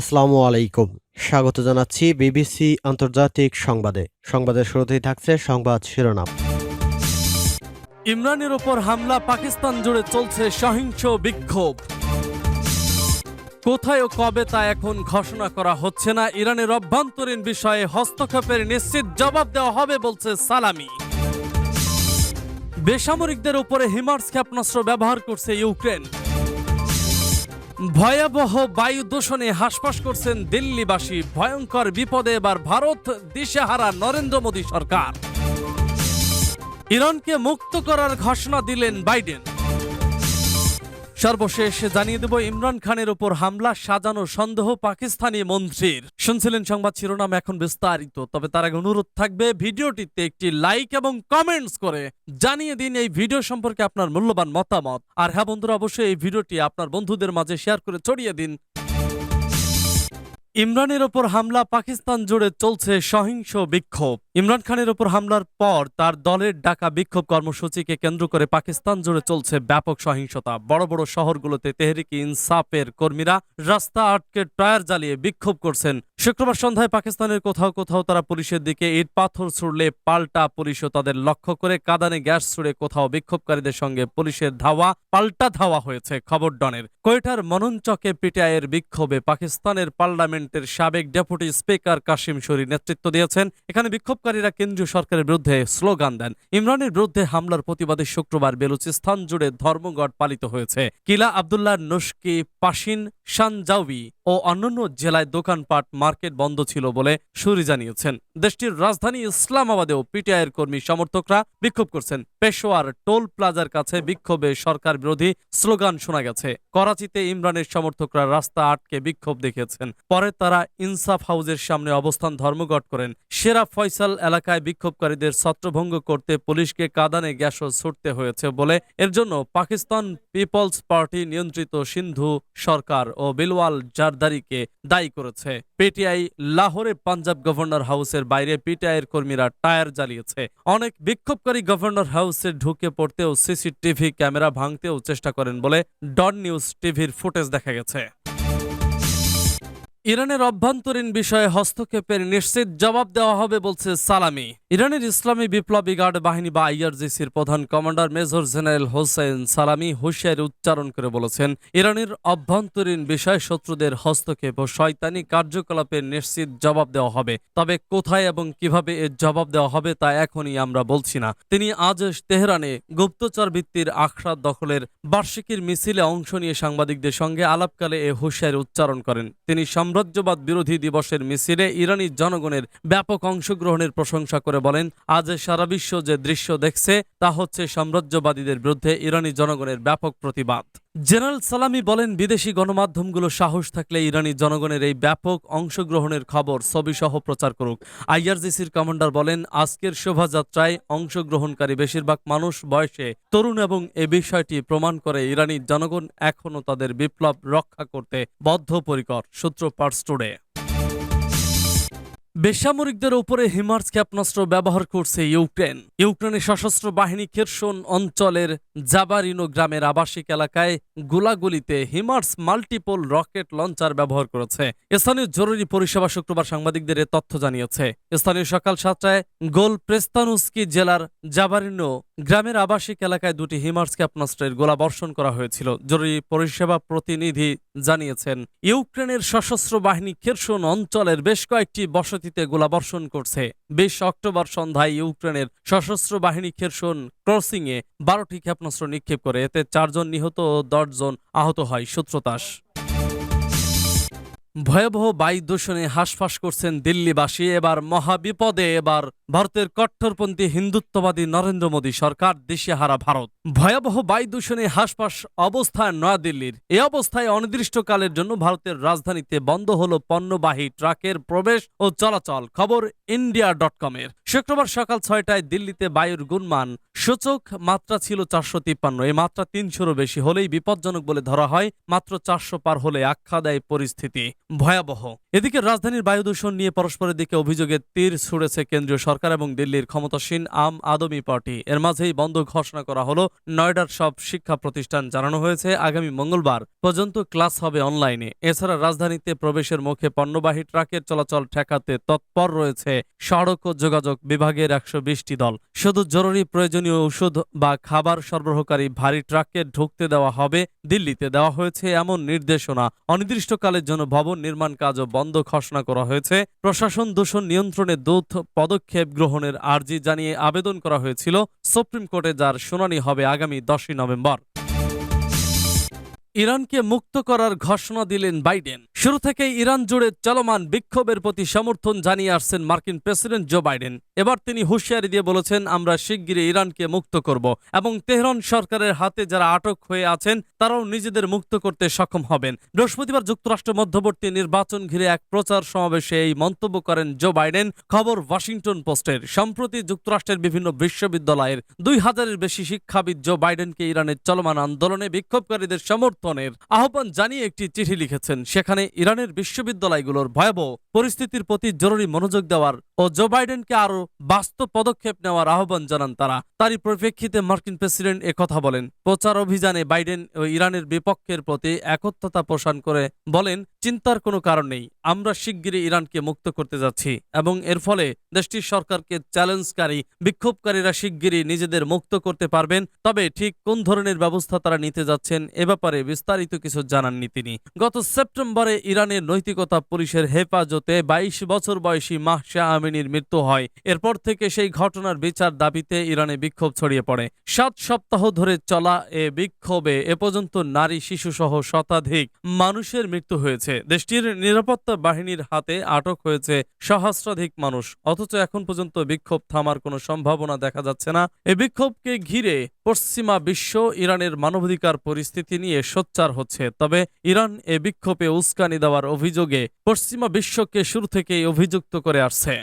আসসালামু আলাইকুম। স্বাগত জানাচ্ছি বিবিসি আন্তর্জাতিক সংবাদে। সংবাদের শুরুতেই থাকছে সংবাদ শিরোনাম। ইমরানের ওপর হামলা, পাকিস্তান জুড়ে চলছে সহিংস বিক্ষোভ। কোথায় ও কবে তা এখন ঘোষণা করা হচ্ছে না, ইরানের অভ্যন্তরীণ বিষয়ে হস্তক্ষেপের নিশ্চিত জবাব দেওয়া হবে বলছে সালামি। বেসামরিকদের উপরে হিমার্স ক্ষেপণাস্ত্র ব্যবহার করছে ইউক্রেন। ভয়াবহ বায়ু দূষণে হাসপাস করছেন দিল্লিবাসী। ভয়ঙ্কর বিপদে এবার ভারত, দিশেহারা নরেন্দ্র মোদী সরকার। ইরানকে মুক্ত করার ঘোষণা দিলেন বাইডেন। সর্বশেষ জানিয়ে দেব, ইমরান খানের উপর হামলা, সাজানো সন্দেহ পাকিস্তানি মন্ত্রীর। শুনছিলেন সংবাদ শিরোনাম এখন বিস্তারিত, তবে তার আগে অনুরোধ থাকবে, ভিডিওটিতে একটি লাইক এবং কমেন্টস করে জানিয়ে দিন এই ভিডিও সম্পর্কে আপনার মূল্যবান মতামত। আর হ্যাঁ বন্ধুরা, অবশ্যই এই ভিডিওটি আপনার বন্ধুদের মাঝে শেয়ার করে ছড়িয়ে দিন। ইমরানের ওপর হামলা, পাকিস্তান জুড়ে চলছে সহিংস বিক্ষোভ। ইমরান খানের ওপর হামলার পর তার দলের ডাকা বিক্ষোভ কর্মসূচিকে কেন্দ্র করে পাকিস্তান জুড়ে চলছে ব্যাপক সহিংসতা। বড় বড় শহরগুলোতে তেহরিকি ইনসাফের কর্মীরা রাস্তা আটকে টায়ার জ্বালিয়ে বিক্ষোভ করছেন। শুক্রবার সন্ধ্যায় পাকিস্তানের কোথাও কোথাও তারা পুলিশের দিকে ইট পাথর ছুড়লে পাল্টা পুলিশও তাদের লক্ষ্য করে কাদানে গ্যাস ছুড়ে কোথাও বিক্ষোভকারীদের সঙ্গে পুলিশের ধাওয়া, পাল্টা ধাওয়া হয়েছে, খবর ডনের। কোয়েটার মননচকে পিটিআইয়ের বিক্ষোভে পাকিস্তানের পার্লামেন্টের সাবেক ডেপুটি স্পিকার কাশিম শরী নেতৃত্ব দিয়েছেন। এখানে বিক্ষোভকারীরা কেন্দ্রীয় সরকারের বিরুদ্ধে স্লোগান দেন। ইমরানের বিরুদ্ধে হামলার প্রতিবাদে শুক্রবার বেলুচিস্তান জুড়ে ধর্মঘট পালিত হয়েছে। কিলা আবদুল্লাহ নুস্কি পাশিন শানজাউবি ও অন্যান্য জেলায় দোকানপাট, মার্কেট বন্ধ ছিল বলে সুরি জানিয়েছেন। দেশটির রাজধানী ইসলামাবাদেও পিটিআইয়ের কর্মী সমর্থকরা বিক্ষোভ করছেন। পেশোয়ার টোল প্লাজার কাছে বিক্ষোভে সরকার বিরোধী স্লোগান শোনা গেছে। করাচিতে ইমরানের সমর্থকরা রাস্তা আটকে বিক্ষোভ দেখিয়েছেন। পরে তারা ইনসাফ হাউজের সামনে অবস্থান ধর্মঘট করেন। সেরা ফয়সাল এলাকায় বিক্ষোভকারীদের ছত্রভঙ্গ করতে পুলিশকে কাদানে গ্যাসও ছুটতে হয়েছে বলে এর জন্য পাকিস্তান পিপলস পার্টি নিয়ন্ত্রিত সিন্ধু সরকার ও বিলওয়াল জারদারিকে দায়ী করেছে। পিটিআই লাহোরে পাঞ্জাব গভর্নর হাউসের বাইরে পিটিআইয়ের কর্মীরা টায়ার জ্বালিয়েছে। অনেক বিক্ষোভকারী গভর্নর হাউসে ঢুকে পড়তেও সিসিটিভি ক্যামেরা ভাঙতেও চেষ্টা করেন বলে ডন নিউজ টিভির ফুটেজ দেখা গেছে। ইরানের অভ্যন্তরীণ বিষয়ে হস্তক্ষেপের নিশ্চিত জবাব দেওয়া হবে বলছে সালামি। ইরানের ইসলামী বিপ্লবী গার্ড বাহিনী বা আইআরজিসির প্রধান কমান্ডার মেজর জেনারেল হোসেন সালামি হুঁশিয়ারি উচ্চারণ করে বলেছেন, ইরানের অভ্যন্তরীণ বিষয় শত্রুদের হস্তক্ষেপ ও শয়তানি কার্যকলাপের নিশ্চিত জবাব দেওয়া হবে। তবে কোথায় এবং কীভাবে এর জবাব দেওয়া হবে তা এখনই আমরা বলছি না। তিনি আজ তেহরানে গুপ্তচর ভিত্তির আখড়া দখলের বার্ষিকীর মিছিলে অংশ নিয়ে সাংবাদিকদের সঙ্গে আলাপকালে এ হুঁশিয়ারি উচ্চারণ করেন। তিনি সাম্রাজ্যবাদ বিরোধী দিবসের মিছিলে ইরানি জনগণের ব্যাপক অংশগ্রহণের প্রশংসা করে বলেন, আজ সারা বিশ্ব যে দৃশ্য দেখছে, তা হচ্ছে সাম্রাজ্যবাদীদের বিরুদ্ধে ইরানি জনগণের ব্যাপক প্রতিবাদ। জেনারেল সালামি বলেন, বিদেশি গণমাধ্যমগুলো সাহস থাকলে ইরানি জনগণের এই ব্যাপক অংশগ্রহণের খবর ছবিসহ প্রচার করুক। আইআরজিসির কমান্ডার বলেন, আজকের শোভাযাত্রায় অংশগ্রহণকারী বেশিরভাগ মানুষ বয়সে তরুণ এবং এ বিষয়টি প্রমাণ করে ইরানি জনগণ এখনও তাদের বিপ্লব রক্ষা করতে বদ্ধপরিকর সূত্র পার্স বেসামরিকদের উপরে হিমার্স ক্ষেপণাস্ত্র ব্যবহার করছে ইউক্রেন। ইউক্রেনের সশস্ত্র বাহিনী খেরসন অঞ্চলের জাবারিনো গ্রামের আবাসিক এলাকায় গোলাগুলিতে হিমার্স মাল্টিপল রকেট লঞ্চার ব্যবহার করেছে। স্থানীয় জরুরি পরিষেবা শুক্রবার সাংবাদিকদের তথ্য জানিয়েছে। স্থানীয় সকাল সাতটায় গোল প্রেস্তানুস্কি জেলার জাবারিনো গ্রামের আবাসিক এলাকায় দুটি হিমার্স ক্ষেপণাস্ত্রের গোলা বর্ষণ করা হয়েছিল। জরুরি পরিষেবা প্রতিনিধি জানিয়েছেন, ইউক্রেনের সশস্ত্র বাহিনী খেরসন অঞ্চলের বেশ কয়েকটি বসতিতে গোলাবর্ষণ করছে। বিশ অক্টোবর সন্ধ্যায় ইউক্রেনের সশস্ত্র বাহিনী খেরসন ক্রসিংয়ে বারোটি ক্ষেপণাস্ত্র নিক্ষেপ করে। এতে চারজন নিহত ও দশজন আহত হয় সূত্রতাস। ভয়াবহ বায়ু দূষণে হাসফাস করছেন দিল্লিবাসী। এবার মহাবিপদে এবার ভারতের কট্টরপন্থী হিন্দুত্ববাদী নরেন্দ্র মোদী সরকার দিশেহারা ভারত। ভয়াবহ বায়ু দূষণে হাসফাস অবস্থায় নয়াদিল্লির। এ অবস্থায় অনির্দিষ্টকালের জন্য ভারতের রাজধানীতে বন্ধ হলো পণ্যবাহী ট্রাকের প্রবেশ ও চলাচল। খবর ইন্ডিয়া ডট কমের। শুক্রবার সকাল ছয়টায় দিল্লিতে বায়ুর গুণমান সূচক মাত্রা ছিল চারশো তিপ্পান্ন। এই মাত্রা তিনশোরও বেশি হলেই বিপজ্জনক বলে ধরা হয়, মাত্র চারশো পার হলে আখ্যা দেয় পরিস্থিতি ভয়াবহ। এদিকে রাজধানীর বায়ু দূষণ নিয়ে পরস্পরের দিকে অভিযোগের তীর ছুড়েছে কেন্দ্রীয় সরকার এবং দিল্লির ক্ষমতাসীন আম আদমি পার্টি। এর মাঝেই বন্ধ ঘোষণা করা হলো, নয়ডার সব শিক্ষা প্রতিষ্ঠান জানানো হয়েছে, আগামী মঙ্গলবার পর্যন্ত ক্লাস হবে অনলাইনে। এছাড়া রাজধানীতে প্রবেশের মুখে পণ্যবাহী ট্রাকের চলাচল ঠেকাতে তৎপর রয়েছে সড়ক ও যোগাযোগ বিভাগের একশো বিশটি দল। শুধু জরুরি প্রয়োজনীয় ওষুধ বা খাবার সরবরাহকারী ভারী ট্রাককে ঢুকতে দেওয়া হবে, দিল্লিতে দেওয়া হয়েছে এমন নির্দেশনা। অনির্দিষ্টকালের জন্য ভবন নির্মাণ কাজও বন্ধ ঘোষণা করা হয়েছে। প্রশাসন দূষণ নিয়ন্ত্রণে দ্রুত পদক্ষেপ গ্রহণের আর্জি জানিয়ে আবেদন করা হয়েছিল। সুপ্রিম কোর্টে যার শুনানি হবে আগামী দশই নভেম্বর। ইরানকে মুক্ত করার ঘোষণা দিলেন বাইডেন। শুরু থেকেই ইরান জুড়ে চলমান বিক্ষোভের প্রতি সমর্থন জানিয়ে আসছেন মার্কিন প্রেসিডেন্ট জো বাইডেন। এবার তিনি হুঁশিয়ারি দিয়ে বলেছেন, আমরা শিগগিরই ইরানকে মুক্ত করব এবং তেহরান সরকারের হাতে যারা আটক হয়ে আছেন, তারাও নিজেদের মুক্ত করতে সক্ষম হবেন। বৃহস্পতিবার যুক্তরাষ্ট্র মধ্যবর্তী নির্বাচন ঘিরে এক প্রচার সমাবেশে এই মন্তব্য করেন জো বাইডেন, খবর ওয়াশিংটন পোস্টের। সম্প্রতি যুক্তরাষ্ট্রের বিভিন্ন বিশ্ববিদ্যালয়ের দুই হাজারের বেশি শিক্ষাবিদ জো বাইডেনকে ইরানের চলমান আন্দোলনে বিক্ষোভকারীদের সমর্থনের আহ্বান জানিয়ে একটি চিঠি লিখেছেন। সেখানে ইরানের বিশ্ববিদ্যালয়গুলোর ভয়াবহ পরিস্থিতির প্রতি জরুরি মনোযোগ দেওয়ার ও জো বাইডেনকে আরও বাস্তব পদক্ষেপ নেওয়ার আহ্বান জানান তারা। তারই পরিপ্রেক্ষিতে মার্কিন প্রেসিডেন্ট কথা বলেন। প্রচার অভিযানে বাইডেন ও ইরানের বিপক্ষের প্রতি একত্রতা পোষণ করে বলেন, চিন্তার কোনো কারণ নেই। আমরা শিগগিরই ইরানকে মুক্ত করতে যাচ্ছি। এবং এর ফলে দেশটির সরকারকে চ্যালেঞ্জকারী, বিক্ষোভকারীরা শিগগিরই নিজেদের মুক্ত করতে পারবেন। তবে ঠিক কোন ধরনের ব্যবস্থা তারা নিতে যাচ্ছেন এ ব্যাপারে বিস্তারিত কিছু জানাননি তিনি। গত সেপ্টেম্বরে ইরানের নৈতিকতা পুলিশের হেফাজতে বাইশ বছর বয়সী মাহশা আমিনীর মৃত্যু হয়। এরপর থেকে সেই ঘটনার বিচার দাবিতে ইরানে বিক্ষোভ ছড়িয়ে পড়ে। সাত সপ্তাহ ধরে চলা এ বিক্ষোভে এ পর্যন্ত নারী, শিশুসহ শতাধিক মানুষের মৃত্যু হয়েছে। দেশটির নিরাপত্তা বাহিনীর হাতে আটক হয়েছে সহস্রাধিক মানুষ। অথচ এখন পর্যন্ত বিক্ষোভ থামার কোনো সম্ভাবনা দেখা যাচ্ছে না। এ বিক্ষোভকে ঘিরে পশ্চিমা বিশ্ব ইরানের মানবাধিকার পরিস্থিতি নিয়ে সোচ্চার হচ্ছে। তবে ইরান এ বিক্ষোভে উস্কানি দেওয়ার অভিযোগে পশ্চিমা বিশ্বকে শুরু থেকেই অভিযুক্ত করে আসছে।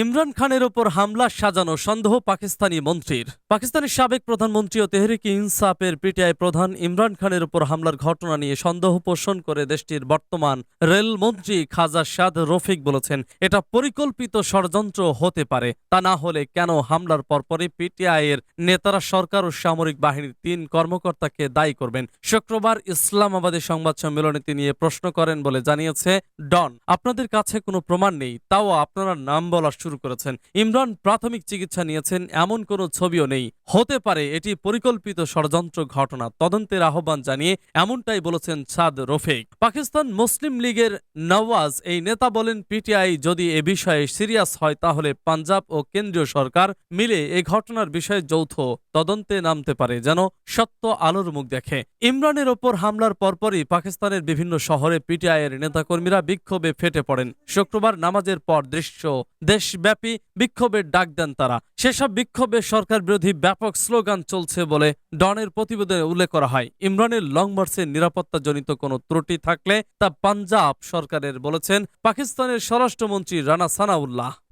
ইমরান খানের ওপর হামলা, সাজানো সন্দেহ পাকিস্তানি মন্ত্রীর। পাকিস্তানের সাবেক প্রধানমন্ত্রী ও তেহরিক ইনসাফের পিটিআই প্রধান ইমরান খানের ওপর হামলার ঘটনা নিয়ে সন্দেহ পোষণ করে দেশটির বর্তমান রেলমন্ত্রী খাজা শাদ রফিক বলেছেন, এটা পরিকল্পিত ষড়যন্ত্র হতে পারে। তা না হলে কেন হামলার পরপরই পিটিআই এর নেতারা সরকার ও সামরিক বাহিনীর তিন কর্মকর্তাকে দায়ী করবেন। শুক্রবার ইসলামাবাদে সংবাদ সম্মেলনে তিনি প্রশ্ন করেন বলে জানিয়েছে ডন। আপনাদের কাছে কোনো প্রমাণ নেই, তাও আপনারা নাম বলা শুরু করেছেন। ইমরান প্রাথমিক চিকিৎসা নিয়েছেন, এমন কোনো ছবিও নেই। হতে পারে এটি পরিকল্পিত ষড়যন্ত্র ঘটনা, তদন্তের আহ্বান জানিয়ে এমনটাই বলেছেন সাদ রফিক। পাকিস্তান মুসলিম লীগের নওয়াজ, এই নেতা বলেন, পিটিআই যদি এ বিষয়ে সিরিয়াস হয়, তাহলে পাঞ্জাব ও কেন্দ্রীয় সরকার মিলে এ ঘটনার বিষয়ে যৌথ তদন্তে নামতে পারে, যেন সত্য আলোর মুখ দেখে। ইমরানের ওপর হামলার পরপরই পাকিস্তানের বিভিন্ন শহরে পিটিআইয়ের নেতাকর্মীরা বিক্ষোভে ফেটে পড়েন। শুক্রবার নামাজের পর দৃশ্য দেশব্যাপী বিক্ষোভের ডাক দেন তারা। সেসব বিক্ষোভে সরকার বিরোধী ব্যাপক স্লোগান চলছে বলে ডনের প্রতিবেদনে উল্লেখ করা হয়। ইমরানের লং মার্চের নিরাপত্তাজনিত কোনো ত্রুটি থাকলে তা পাঞ্জাব সরকারের বলেছেন। পাকিস্তানের স্বরাষ্ট্রমন্ত্রী রানা সানাউল্লাহ।